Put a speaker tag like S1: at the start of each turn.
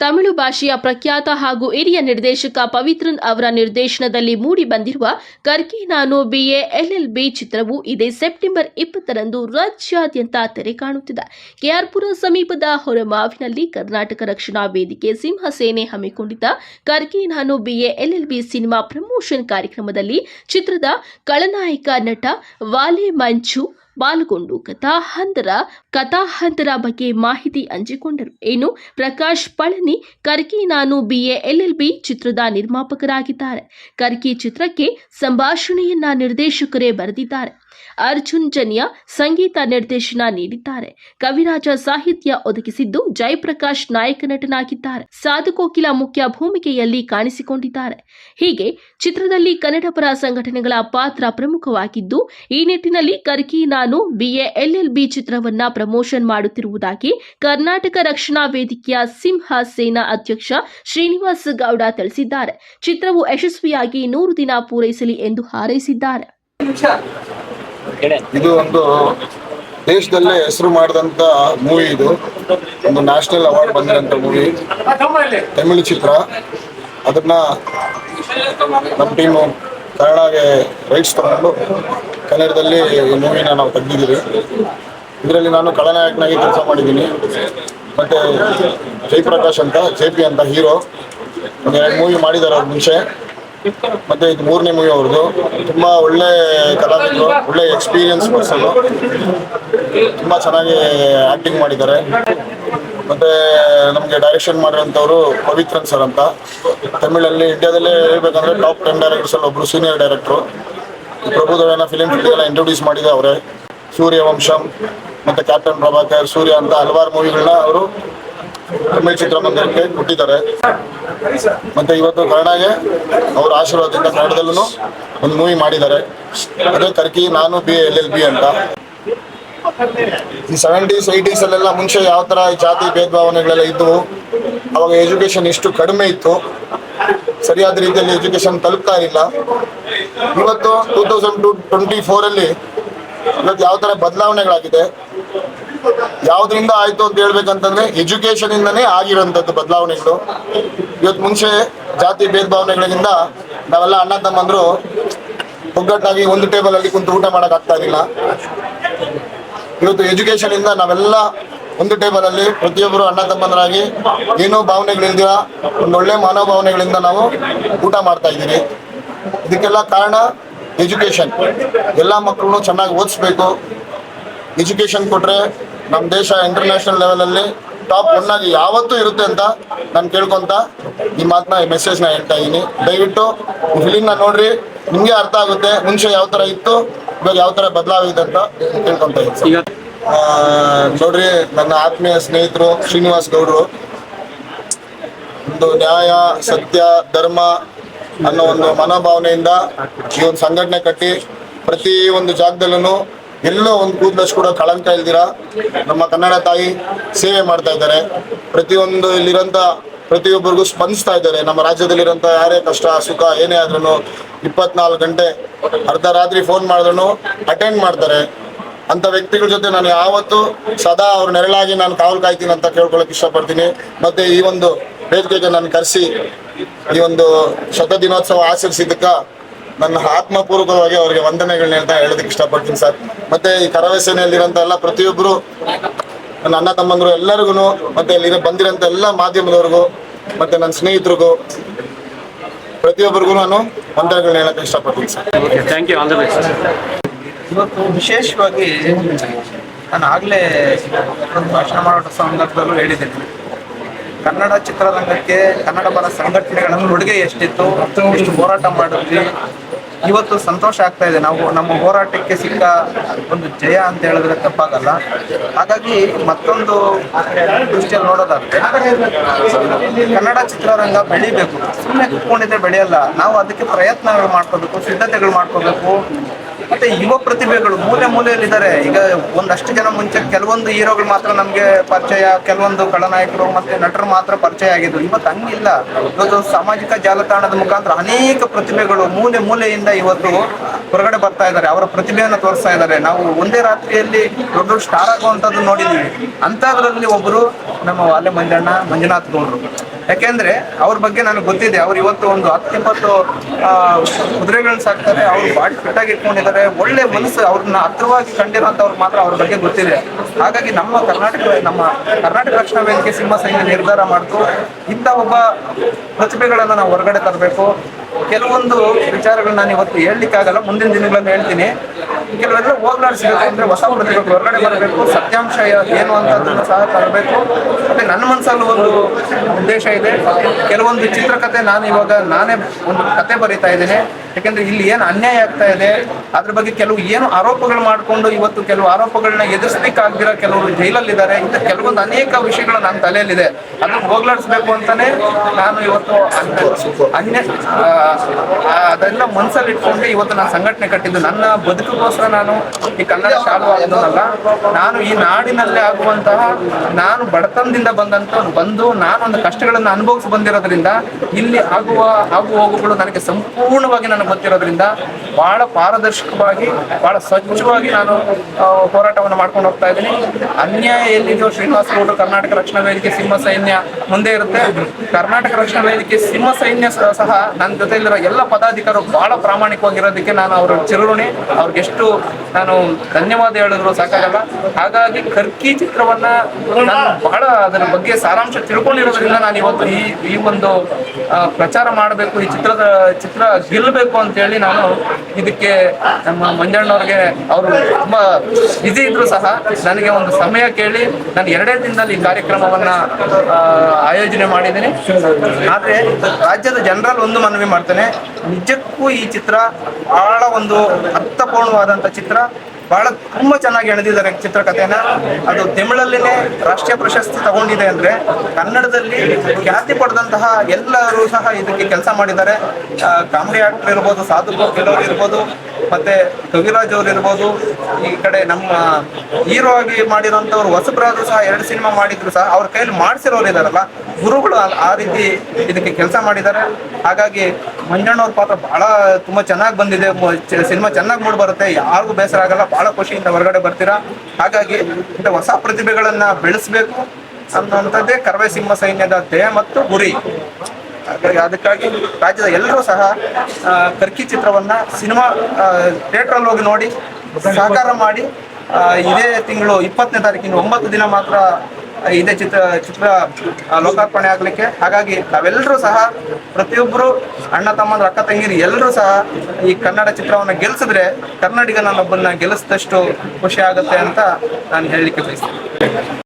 S1: ತಮಿಳು ಭಾಷೆಯ ಪ್ರಖ್ಯಾತ ಹಾಗೂ ಹಿರಿಯ ನಿರ್ದೇಶಕ ಪವಿತ್ರನ್ ಅವರ ನಿರ್ದೇಶನದಲ್ಲಿ ಮೂಡಿ ಬಂದಿರುವ ಕರ್ಕಿ ನಾನು ಬಿಎ ಎಲ್ಎಲ್ಬಿ ಚಿತ್ರವು ಇದೇ ಸೆಪ್ಟೆಂಬರ್ ಇಪ್ಪತ್ತರಂದು ರಾಜ್ಯಾದ್ಯಂತ ತೆರೆ ಕಾಣುತ್ತಿದೆ. ಕೆಆರ್ಪುರ ಸಮೀಪದ ಹೊರಮಾವಿನಲ್ಲಿ ಕರ್ನಾಟಕ ರಕ್ಷಣಾ ವೇದಿಕೆ ಸಿಂಹಸೇನೆ ಹಮ್ಮಿಕೊಂಡಿದ್ದ ಕರ್ಕಿ ನಾನು ಬಿಎ ಎಲ್ಎಲ್ಬಿ ಸಿನಿಮಾ ಪ್ರಮೋಷನ್ ಕಾರ್ಯಕ್ರಮದಲ್ಲಿ ಚಿತ್ರದ ಖಳನಾಯಕ ನಟ ವಾಲೆ ಮಂಚು ಪಾಲ್ಗೊಂಡು ಕಥಾಹಂತರ ಕಥಾಹಂತರ ಬಗ್ಗೆ ಮಾಹಿತಿ ಹಂಚಿಕೊಂಡರು. ಏನು? ಪ್ರಕಾಶ್ ಪಳನಿ, ಕರ್ಕಿ ನಾನು ಬಿಎ ಎಲ್ಎಲ್ಬಿ ಚಿತ್ರದ ನಿರ್ಮಾಪಕರಾಗಿದ್ದಾರೆ. ಕರ್ಕಿ ಚಿತ್ರಕ್ಕೆ ಸಂಭಾಷಣೆಯನ್ನ ನಿರ್ದೇಶಕರೇ ಬರೆದಿದ್ದಾರೆ. ಅರ್ಜುನ್ ಜನಿಯ ಸಂಗೀತ ನಿರ್ದೇಶನ ನೀಡಿದ್ದಾರೆ. ಕವಿರಾಜ ಸಾಹಿತ್ಯ ಒದಗಿಸಿದ್ದು ಜಯಪ್ರಕಾಶ್ ನಾಯಕ ನಟನಾಗಿದ್ದಾರೆ. ಸಾಧು ಕೋಕಿಲ ಮುಖ್ಯ ಭೂಮಿಕೆಯಲ್ಲಿ ಕಾಣಿಸಿಕೊಂಡಿದ್ದಾರೆ. ಹೀಗೆ ಚಿತ್ರದಲ್ಲಿ ಕನ್ನಡ ಪರ ಸಂಘಟನೆಗಳ ಪಾತ್ರ ಪ್ರಮುಖವಾಗಿದ್ದು, ಈ ನಿಟ್ಟಿನಲ್ಲಿ ಕರ್ಕಿ ನಾನು ಬಿಎ ಎಲ್ಎಲ್ಬಿ ಚಿತ್ರವನ್ನ ಪ್ರಮೋಷನ್ ಮಾಡುತ್ತಿರುವುದಾಗಿ ಕರ್ನಾಟಕ ರಕ್ಷಣಾ ವೇದಿಕೆಯ ಸಿಂಹ ಸೇನಾ ಅಧ್ಯಕ್ಷ ಶ್ರೀನಿವಾಸ್ ಗೌಡ ತಿಳಿಸಿದ್ದಾರೆ. ಚಿತ್ರವು ಯಶಸ್ವಿಯಾಗಿ ನೂರು ದಿನ ಪೂರೈಸಲಿ ಎಂದು ಹಾರೈಸಿದ್ದಾರೆ.
S2: ಇದು ಒಂದು ದೇಶದಲ್ಲೇ ಹೆಸರು ಮಾಡಿದಂತ ಮೂವಿ ಇದು. ಒಂದು ನ್ಯಾಷನಲ್ ಅವಾರ್ಡ್ ಬಂದಿರೋಂಥ ಮೂವಿ ತಮಿಳು ಚಿತ್ರ. ಅದನ್ನ ನಮ್ಮ ಟೀಮು ಕನ್ನಡಗೆ ರೈಟ್ಸ್ ತಗೊಂಡು ಕನ್ನಡದಲ್ಲಿ ಈ ಮೂವಿನ ನಾವು ತೆಗೆದಿದ್ದೀವಿ. ಇದರಲ್ಲಿ ನಾನು ಖಳನಾಯಕನಾಗಿ ಕೆಲಸ ಮಾಡಿದ್ದೀನಿ. ಮತ್ತೆ ಜಯಪ್ರಕಾಶ್ ಅಂತ, ಜೆ ಪಿ ಅಂತ ಹೀರೋ ಒಂದು ಎರಡು ಮೂವಿ ಮಾಡಿದ್ದಾರೆ ಅವ್ರ ಮುಂಚೆ. ಮತ್ತೆ ಇದು ಮೂರನೇ ಮೂವಿ ಅವ್ರದ್ದು. ತುಂಬಾ ಒಳ್ಳೆ ಕಲಾವಿದರು, ಒಳ್ಳೆ ಎಕ್ಸ್ಪೀರಿಯನ್ಸ್ ಪರ್ಸನ್ ತುಂಬಾ ಚೆನ್ನಾಗಿ ಆಕ್ಟಿಂಗ್ ಮಾಡಿದ್ದಾರೆ. ಮತ್ತೆ ನಮಗೆ ಡೈರೆಕ್ಷನ್ ಮಾಡಿರೋಂಥವ್ರು ಪವಿತ್ರನ್ ಸರ್ ಅಂತ. ತಮಿಳಲ್ಲಿ ಇಂಡಿಯಾದಲ್ಲೇ ಹೇಳ್ಬೇಕಂದ್ರೆ ಟಾಪ್ ಟೆನ್ ಡೈರೆಕ್ಟರ್ಸ್ ಅಲ್ಲಿ ಒಬ್ರು ಸೀನಿಯರ್ ಡೈರೆಕ್ಟ್ರು ಪ್ರಭುದೇವನ ಫಿಲಿಮ್ ಫೀಲ್ಡ್ಗೆಲ್ಲ ಇಂಟ್ರೊಡ್ಯೂಸ್ ಮಾಡಿದ ಅವರೇ. ಸೂರ್ಯವಂಶಂ, ಮತ್ತೆ ಕ್ಯಾಪ್ಟನ್ ಪ್ರಭಾಕರ್ ಸೂರ್ಯ ಅಂತ ಹಲವಾರು ಮೂವಿಗಳನ್ನ ಅವರು ತಮಿಳ್ ಚಿತ್ರಮಂದಿರಕ್ಕೆ ಕೊಟ್ಟಿದ್ದಾರೆ. ಮತ್ತೆ ಇವತ್ತು ಕನ್ನಡಗೆ ಅವರ ಆಶೀರ್ವಾದದಿಂದ ಕನ್ನಡದಲ್ಲೂ ಒಂದು ಮೂವಿ ಮಾಡಿದ್ದಾರೆ. ಅದೇ ಕರ್ಕಿ, ನಾನು ಬಿ ಎಲ್ ಎಲ್ ಬಿ ಅಂತ. ಈ ಸೆವೆಂಟೀಸ್ ಏಯ್ಟೀಸ್ ಅಲ್ಲೆಲ್ಲ ಮುಂಚೆ ಯಾವ ತರ ಜಾತಿ ಭೇದ ಭಾವನೆಗಳೆಲ್ಲ ಇದ್ದವು ಅವಾಗ ಎಜುಕೇಶನ್ ಇಷ್ಟು ಕಡಿಮೆ ಇತ್ತು. ಸರಿಯಾದ ರೀತಿಯಲ್ಲಿ ಎಜುಕೇಶನ್ ತಲುಪ್ತಾ ಇಲ್ಲ. ಇವತ್ತು ಟೂ ತೌಸಂಡ್ ಟು ಟ್ವೆಂಟಿ ಫೋರಲ್ಲಿ ಇವತ್ತು ಯಾವ ತರ ಬದಲಾವಣೆಗಳಾಗಿದೆ? ಯಾವ್ದ್ರಿಂದ ಆಯ್ತು ಅಂತ ಹೇಳ್ಬೇಕಂತಂದ್ರೆ ಎಜುಕೇಶನ್ ಇಂದನೇ ಆಗಿರೋಂಥದ್ದು ಬದಲಾವಣೆಗಳು. ಇವತ್ತು ಮುಂಚೆ ಜಾತಿ ಭೇದ ಭಾವನೆಗಳಿಂದ ನಾವೆಲ್ಲ ಅಣ್ಣ ತಮ್ಮಂದ್ರು ಒಗ್ಗಟ್ಟಾಗಿ ಒಂದು ಟೇಬಲ್ ಅಲ್ಲಿ ಕುಂತು ಊಟ ಮಾಡಕ್ ಆಗ್ತಾ ಇರಲಿಲ್ಲ. ಇವತ್ತು ಎಜುಕೇಶನ್ ಇಂದ ನಾವೆಲ್ಲ ಒಂದು ಟೇಬಲ್ ಅಲ್ಲಿ ಪ್ರತಿಯೊಬ್ಬರು ಅಣ್ಣ ತಮ್ಮಂದರಾಗಿ ಏನೋ ಭಾವನೆಗಳಿಂದ ಒಂದು ಒಳ್ಳೆ ಮನೋಭಾವನೆಗಳಿಂದ ನಾವು ಊಟ ಮಾಡ್ತಾ ಇದ್ದೀವಿ. ಇದಕ್ಕೆಲ್ಲ ಕಾರಣ ಎಜುಕೇಶನ್ ಎಲ್ಲ ಮಕ್ಕಳನ್ನು ಚೆನ್ನಾಗಿ ಓದಿಸ್ಬೇಕು. ಎಜುಕೇಶನ್ ಕೊಟ್ರೆ ನಮ್ಮ ದೇಶ ಇಂಟರ್ನ್ಯಾಷನಲ್ ಲೆವೆಲಲ್ಲಿ ಟಾಪ್ ಒನ್ ಆಗಿ ಯಾವತ್ತೂ ಇರುತ್ತೆ ಅಂತ ನಾನು ಕೇಳ್ಕೊಂತ ಈ ಮಾತನ್ನ ಈ ಮೆಸೇಜ್ನ ಹೇಳ್ತಾ ಇದ್ದೀನಿ ದಯವಿಟ್ಟು ಫಿಲಿಮ್ನ ನೋಡ್ರಿ. ನಿಮಗೆ ಅರ್ಥ ಆಗುತ್ತೆ. ಮುಂಚೆ ಯಾವ ಥರ ಇತ್ತು ಇವಾಗ ಯಾವ ಥರ ಬದಲಾಗಿದೆ ಅಂತ ಕೇಳ್ಕೊತಾ ಇದ್ದೀನಿ ನೋಡ್ರಿ ನನ್ನ ಆತ್ಮೀಯ ಸ್ನೇಹಿತರು ಶ್ರೀನಿವಾಸ್ ಗೌಡ್ರು. ಒಂದು ನ್ಯಾಯ ಸತ್ಯ ಧರ್ಮ ಅನ್ನೋ ಒಂದು ಮನೋಭಾವನೆಯಿಂದ ಈ ಒಂದು ಸಂಘಟನೆ ಕಟ್ಟಿ ಪ್ರತಿ ಒಂದು ಜಾಗದಲ್ಲೂ ಎಲ್ಲೋ ಒಂದು ಕೂದಲಷ್ಟು ಕೂಡ ಕಳಂಕ ಇಲ್ದಿರ ನಮ್ಮ ಕನ್ನಡ ತಾಯಿ ಸೇವೆ ಮಾಡ್ತಾ ಇದ್ದಾರೆ. ಪ್ರತಿಯೊಂದು ಇಲ್ಲಿರೋಂಥ ಪ್ರತಿಯೊಬ್ಬರಿಗೂ ಸ್ಪಂದಿಸ್ತಾ ಇದ್ದಾರೆ. ನಮ್ಮ ರಾಜ್ಯದಲ್ಲಿರೋಂಥ ಯಾರೇ ಕಷ್ಟ, ಸುಖ, ಏನೇ ಆದ್ರೂ ಇಪ್ಪತ್ನಾಲ್ಕು ಗಂಟೆ ಅರ್ಧ ರಾತ್ರಿ ಫೋನ್ ಮಾಡಿದ್ರು ಅಟೆಂಡ್ ಮಾಡ್ತಾರೆ. ಅಂತ ವ್ಯಕ್ತಿಗಳ ಜೊತೆ ನಾನು ಯಾವತ್ತೂ ಸದಾ ಅವ್ರ ನೆರಳಾಗಿ ನಾನು ಕಾವಲು ಕಾಯ್ತೀನಿ ಅಂತ ಕೇಳ್ಕೊಳಕ್ ಇಷ್ಟಪಡ್ತೀನಿ. ಮತ್ತೆ ಈ ಒಂದು ವೇದಿಕೆಗೆ ನಾನು ಕರೆಸಿ ಈ ಒಂದು ಶತ ದಿನೋತ್ಸವ ಆಚರಿಸಿದ್ದಕ್ಕ ನನ್ನ ಆತ್ಮಪೂರ್ವಕವಾಗಿ ಅವರಿಗೆ ವಂದನೆಗಳನ್ನ ಹೇಳ್ತಾ ಹೇಳೋದಕ್ಕೆ ಇಷ್ಟಪಡ್ತೀನಿ ಸರ್. ಮತ್ತೆ ಈ ಕರವೇ ಸೇನೆಯಲ್ಲಿರೋಂಥ ಎಲ್ಲ ಪ್ರತಿಯೊಬ್ಬರು ನನ್ನ ಅಣ್ಣ ತಮ್ಮಂದ್ರು ಎಲ್ಲರಿಗೂ ಮತ್ತೆ ಇಲ್ಲಿ ಬಂದಿರೋಂಥ ಎಲ್ಲ ಮಾಧ್ಯಮದವ್ರಿಗೂ ಮತ್ತೆ ನನ್ನ ಸ್ನೇಹಿತರಿಗೂ ಪ್ರತಿಯೊಬ್ಬರಿಗೂ ನಾನು ವಂದನೆಗಳನ್ನ ಹೇಳಕ್ಕೆ ಇಷ್ಟಪಡ್ತೀನಿ sir.
S3: Thank you all the best
S4: ಇವತ್ತು ವಿಶೇಷವಾಗಿ ನಾನು ಆಗಲೇ ಒಂದು ಭಾಷಣ ಮಾಡೋ ಸಂದರ್ಭದಲ್ಲೂ ಹೇಳಿದ್ದೀನಿ. ಕನ್ನಡ ಚಿತ್ರರಂಗಕ್ಕೆ ಕನ್ನಡ ಪರ ಸಂಘಟನೆಗಳನ್ನು ಕೊಡುಗೆ ಎಷ್ಟಿತ್ತು ಎಷ್ಟು ಹೋರಾಟ ಮಾಡಿದ್ವಿ ಇವತ್ತು ಸಂತೋಷ ಆಗ್ತಾ ಇದೆ. ನಾವು ನಮ್ಮ ಹೋರಾಟಕ್ಕೆ ಸಿಕ್ಕ ಒಂದು ಜಯ ಅಂತ ಹೇಳಿದ್ರೆ ತಪ್ಪಾಗಲ್ಲ. ಹಾಗಾಗಿ ಮತ್ತೊಂದು ದೃಷ್ಟಿಯಲ್ಲಿ ನೋಡೋದಾದ್ರೆ, ಕನ್ನಡ ಚಿತ್ರರಂಗ ಬೆಳಿಬೇಕು. ಸುಮ್ಮನೆ ಕುತ್ಕೊಂಡಿದ್ರೆ ಬೆಳೆಯಲ್ಲ. ನಾವು ಅದಕ್ಕೆ ಪ್ರಯತ್ನಗಳು ಮಾಡ್ಕೋಬೇಕು, ಸಿದ್ಧತೆಗಳು ಮಾಡ್ಕೋಬೇಕು. ಮತ್ತೆ ಯುವ ಪ್ರತಿಭೆಗಳು ಮೂಲೆ ಮೂಲೆಯಲ್ಲಿದ್ದಾರೆ. ಈಗ ಒಂದಷ್ಟು ಜನ ಮುಂಚೆ ಕೆಲವೊಂದು ಹೀರೋಗಳು ಮಾತ್ರ ನಮಗೆ ಪರಿಚಯ, ಕೆಲವೊಂದು ಖಳನಾಯಕರು ಮತ್ತೆ ನಟರು ಮಾತ್ರ ಪರಿಚಯ ಆಗಿದ್ರು. ಇವತ್ತು ಹಂಗಿಲ್ಲ. ಇವತ್ತು ಸಾಮಾಜಿಕ ಜಾಲತಾಣದ ಮುಖಾಂತರ ಅನೇಕ ಪ್ರತಿಭೆಗಳು ಮೂಲೆ ಮೂಲೆಯಿಂದ ಇವತ್ತು ಹೊರಗಡೆ ಬರ್ತಾ ಇದ್ದಾರೆ. ಅವರ ಪ್ರತಿಭೆಯನ್ನು ತೋರಿಸ್ತಾ ಇದ್ದಾರೆ. ನಾವು ಒಂದೇ ರಾತ್ರಿಯಲ್ಲಿ ದೊಡ್ಡ ದೊಡ್ಡ ಸ್ಟಾರ್ ಆಗುವಂಥದ್ದು ನೋಡಿದ್ದೀವಿ. ಅಂಥದ್ರಲ್ಲಿ ಒಬ್ಬರು ನಮ್ಮ ವಾಲೆ ಮಂಜಣ್ಣ, ಮಂಜುನಾಥ್ ಗೌಡ್ರು. ಯಾಕೆಂದ್ರೆ ಅವ್ರ ಬಗ್ಗೆ ನನಗೆ ಗೊತ್ತಿದೆ. ಅವ್ರು ಇವತ್ತು ಒಂದು ಹತ್ತಿಪ್ಪತ್ತು ಕುದುರೆಗಳನ್ನ ಸಾಕ್ತಾರೆ. ಅವ್ರು ಬಾಡಿ ಫಿಟ್ ಆಗಿ ಇಟ್ಕೊಂಡಿದ್ದಾರೆ. ಒಳ್ಳೆ ಮನಸ್ಸು ಅವ್ರನ್ನ ಹತ್ರವಾಗಿ ಕಂಡಿರೋಂಥವ್ರು ಮಾತ್ರ ಅವ್ರ ಬಗ್ಗೆ ಗೊತ್ತಿದೆ. ಹಾಗಾಗಿ ನಮ್ಮ ಕರ್ನಾಟಕ ನಮ್ಮ ಕರ್ನಾಟಕ ರಕ್ಷಣಾ ವೇದಿಕೆ ಸಿಂಹ ಸೈನ್ಯ ನಿರ್ಧಾರ ಮಾಡ್ತು. ಇಂಥ ಒಬ್ಬ ಪ್ರತಿಭೆಗಳನ್ನ ನಾವು ಹೊರಗಡೆ ತರಬೇಕು. ಕೆಲವೊಂದು ವಿಚಾರಗಳನ್ನ ನಾನು ಇವತ್ತು ಹೇಳಲಿಕ್ಕಾಗಲ್ಲ. ಮುಂದಿನ ದಿನಗಳಲ್ಲಿ ಹೇಳ್ತೀನಿ. ಕೆಲವೆಲ್ಲ ಹೋಗ್ಲಾಡಿಸ್ಬೇಕು ಅಂದ್ರೆ ಹೊಸ ಪ್ರತಿಭೆಗಳು ಹೊರಗಡೆ ಬರಬೇಕು. ಸತ್ಯಾಂಶ ಏನು ಅಂತದನ್ನು ಸಹ ತರಬೇಕು. ಮತ್ತೆ ನನ್ನ ಮನಸ್ಸಲ್ಲೂ ಒಂದು ಉದ್ದೇಶ ಇದೆ. ಕೆಲವೊಂದು ಚಿತ್ರಕಥೆ ನಾನು ಇವಾಗ ನಾನೇ ಒಂದು ಕತೆ ಬರೀತಾ ಇದ್ದೇನೆ. ಯಾಕಂದ್ರೆ ಇಲ್ಲಿ ಏನು ಅನ್ಯಾಯ ಆಗ್ತಾ ಇದೆ, ಅದ್ರ ಬಗ್ಗೆ ಕೆಲವು ಏನು ಆರೋಪಗಳು ಮಾಡಿಕೊಂಡು ಇವತ್ತು ಕೆಲವು ಆರೋಪಗಳನ್ನ ಎದುರಿಸ್ಲಿಕ್ಕಾಗ್ದಿರೋ ಕೆಲವರು ಜೈಲಲ್ಲಿದ್ದಾರೆ. ಇಂಥ ಕೆಲವೊಂದು ಅನೇಕ ವಿಷಯಗಳು ನನ್ನ ತಲೆಯಲ್ಲಿದೆ. ಅದನ್ನ ಹೋಗ್ಲಾಡಿಸ್ಬೇಕು ಅಂತಾನೆ ನಾನು ಇವತ್ತು ಅನ್ಯ- ಅದೆಲ್ಲ ಮನಸ್ಸಲ್ಲಿ ಇಟ್ಕೊಂಡು ಇವತ್ತು ನಾನು ಸಂಘಟನೆ ಕಟ್ಟಿದ್ದು. ನನ್ನ ಬದುಕಿಗೋಸ್ಕರ ನಾನು ಈ ಕನ್ನಡ ಶಾಲು ಆಗೋದಲ್ಲ ನಾನು ಈ ನಾಡಿನಲ್ಲೇ ಆಗುವಂತಹ ನಾನು ಬಡತನದಿಂದ ಬಂದಂತ ಬಂದು ನಾನು ಒಂದು ಕಷ್ಟಗಳನ್ನು ಅನುಭವಿಸಿ ಬಂದಿರೋದ್ರಿಂದ ಇಲ್ಲಿ ಆಗುವ ಆಗು ಹೋಗುಗಳು ನನಗೆ ಸಂಪೂರ್ಣವಾಗಿ ನನಗೆ ಗೊತ್ತಿರೋದ್ರಿಂದ ಬಹಳ ಪಾರದರ್ಶಕವಾಗಿ, ಬಹಳ ಸ್ವಚ್ಛವಾಗಿ ನಾನು ಹೋರಾಟವನ್ನು ಮಾಡ್ಕೊಂಡು ಹೋಗ್ತಾ ಇದ್ದೀನಿ. ಅನ್ಯಾಯ ಎಲ್ಲಿದೆಯೋ ಶ್ರೀನಿವಾಸ ಗೌಡರು ಕರ್ನಾಟಕ ರಕ್ಷಣಾ ವೇದಿಕೆ ಸಿಂಹ ಸೈನ್ಯ ಮುಂದೆ ಇರುತ್ತೆ. ಕರ್ನಾಟಕ ರಕ್ಷಣಾ ವೇದಿಕೆ ಸಿಂಹ ಸೈನ್ಯ ಸಹ ನನ್ನ ಜೊತೆಯಲ್ಲಿರೋ ಎಲ್ಲ ಪದಾಧಿಕಾರಿಗಳು ಬಹಳ ಪ್ರಾಮಾಣಿಕವಾಗಿರೋದಕ್ಕೆ ನಾನು ಅವರ ಚಿರಋಣಿ. ಅವ್ರಿಗೆ ಎಷ್ಟು ನಾನು ಧನ್ಯವಾದ ಹೇಳಿದ್ರು ಸಾಕಾಗಲ್ಲ. ಹಾಗಾಗಿ ಕರ್ಕಿ ಚಿತ್ರವನ್ನ ನಾನು ಬಹಳ ಅದರ ಬಗ್ಗೆ ಸಾರಾಂಶ ತಿಳ್ಕೊಂಡಿರೋದ್ರಿಂದ ನಾನು ಇವತ್ತು ಈ ಈ ಒಂದು ಪ್ರಚಾರ ಮಾಡಬೇಕು, ಈ ಚಿತ್ರದ, ಚಿತ್ರ ಗೆಲ್ಲಬೇಕು ಅಂತೇಳಿ ನಾನು ಇದಕ್ಕೆ ನಮ್ಮ ಮಂಜಣ್ಣವ್ರಿಗೆ ಅವರು ತುಂಬಾ ಬಿಸಿ ಇದ್ರು ಸಹ ನನಗೆ ಒಂದು ಸಮಯ ಕೇಳಿ ನಾನು ಎರಡೇ ದಿನದಲ್ಲಿ ಈ ಕಾರ್ಯಕ್ರಮವನ್ನ ಆಯೋಜನೆ ಮಾಡಿದ್ದೀನಿ. ಆದರೆ ರಾಜ್ಯದ ಜನರಲ್ ಒಂದು ಮನವಿ ಮಾಡ್ತೇನೆ. ನಿಜಕ್ಕೂ ಈ ಚಿತ್ರ ಬಹಳ ಒಂದು ಅರ್ಥಪೂರ್ಣವಾದಂಥ ಚಿತ್ರ. ಬಹಳ ತುಂಬಾ ಚೆನ್ನಾಗಿ ಎಳೆದಿದ್ದಾರೆ ಚಿತ್ರಕಥೆನ. ಅದು ತಮಿಳಲ್ಲಿನೇ ರಾಷ್ಟ್ರೀಯ ಪ್ರಶಸ್ತಿ ತಗೊಂಡಿದೆ ಅಂದ್ರೆ ಕನ್ನಡದಲ್ಲಿ ಖ್ಯಾತಿ ಪಡೆದಂತಹ ಎಲ್ಲರೂ ಸಹ ಇದಕ್ಕೆ ಕೆಲಸ ಮಾಡಿದ್ದಾರೆ. ಕಾಮಿಡಿ ಆಕ್ಟರ್ ಇರ್ಬೋದು ಸಾಧು ಕೆಲವರು ಇರ್ಬೋದು ಮತ್ತೆ ಕವಿರಾಜ್ ಅವ್ರು ಇರ್ಬೋದು, ಈ ಕಡೆ ನಮ್ಮ ಹೀರೋ ಆಗಿ ಮಾಡಿರೋಂಥವ್ರು ಹೊಸಬ್ರಾದ್ರು ಸಹ ಎರಡು ಸಿನಿಮಾ ಮಾಡಿದ್ರು ಸಹ, ಅವ್ರ ಕೈಯಲ್ಲಿ ಮಾಡಿಸಿರೋರು ಇದಾರಲ್ಲ, ಗುರುಗಳು ಆ- ರೀತಿ ಇದಕ್ಕೆ ಕೆಲಸ ಮಾಡಿದ್ದಾರೆ. ಹಾಗಾಗಿ ಮಂಜಣ್ಣವ್ರ ಪಾತ್ರ ಬಹಳ ತುಂಬಾ ಚೆನ್ನಾಗಿ ಬಂದಿದೆ. ಸಿನಿಮಾ ಚೆನ್ನಾಗಿ ಮೂಡ್ ಬರುತ್ತೆ. ಯಾರಿಗೂ ಬೇಸರ ಆಗಲ್ಲ, ಬಹಳ ಖುಷಿಯಿಂದ ಹೊರಗಡೆ ಬರ್ತೀರಾ? ಹಾಗಾಗಿ ಇಂಥ ಹೊಸ ಪ್ರತಿಭೆಗಳನ್ನ ಬೆಳೆಸಬೇಕು ಅನ್ನುವಂಥದ್ದೇ ಕರವೇ ಸಿಂಹ ಸೈನ್ಯದ ದೇಹ ಮತ್ತು ಗುರಿ. ಹಾಗಾಗಿ ಅದಕ್ಕಾಗಿ ರಾಜ್ಯದ ಎಲ್ಲರೂ ಸಹ ಕರ್ಕಿ ಚಿತ್ರವನ್ನ ಸಿನಿಮಾ ಥಿಯೇಟ್ರಲ್ಲಿ ಹೋಗಿ ನೋಡಿ ಸಹಕಾರ ಮಾಡಿ ಇದೇ ತಿಂಗಳು ಇಪ್ಪತ್ತನೇ ತಾರೀಕಿನ ಒಂಬತ್ತು ದಿನ ಮಾತ್ರ ಇದೇ ಚಿತ್ರ ಚಿತ್ರ ಲೋಕಾರ್ಪಣೆ ಆಗಲಿಕ್ಕೆ. ಹಾಗಾಗಿ ನಾವೆಲ್ಲರೂ ಸಹ, ಪ್ರತಿಯೊಬ್ಬರು, ಅಣ್ಣ, ತಮ್ಮಂದ್ರ, ಅಕ್ಕ ತಂಗಿರಿ ಎಲ್ಲರೂ ಸಹ ಈ ಕನ್ನಡ ಚಿತ್ರವನ್ನು ಗೆಲ್ಲಿಸಿದ್ರೆ ಕನ್ನಡಿಗನನ್ನೊಬ್ಬನ್ನ ಗೆಲ್ಲಿಸಿದಷ್ಟು ಖುಷಿ ಆಗುತ್ತೆ ಅಂತ ನಾನು ಹೇಳಲಿಕ್ಕೆ ಬಯಸ್ತೀನಿ.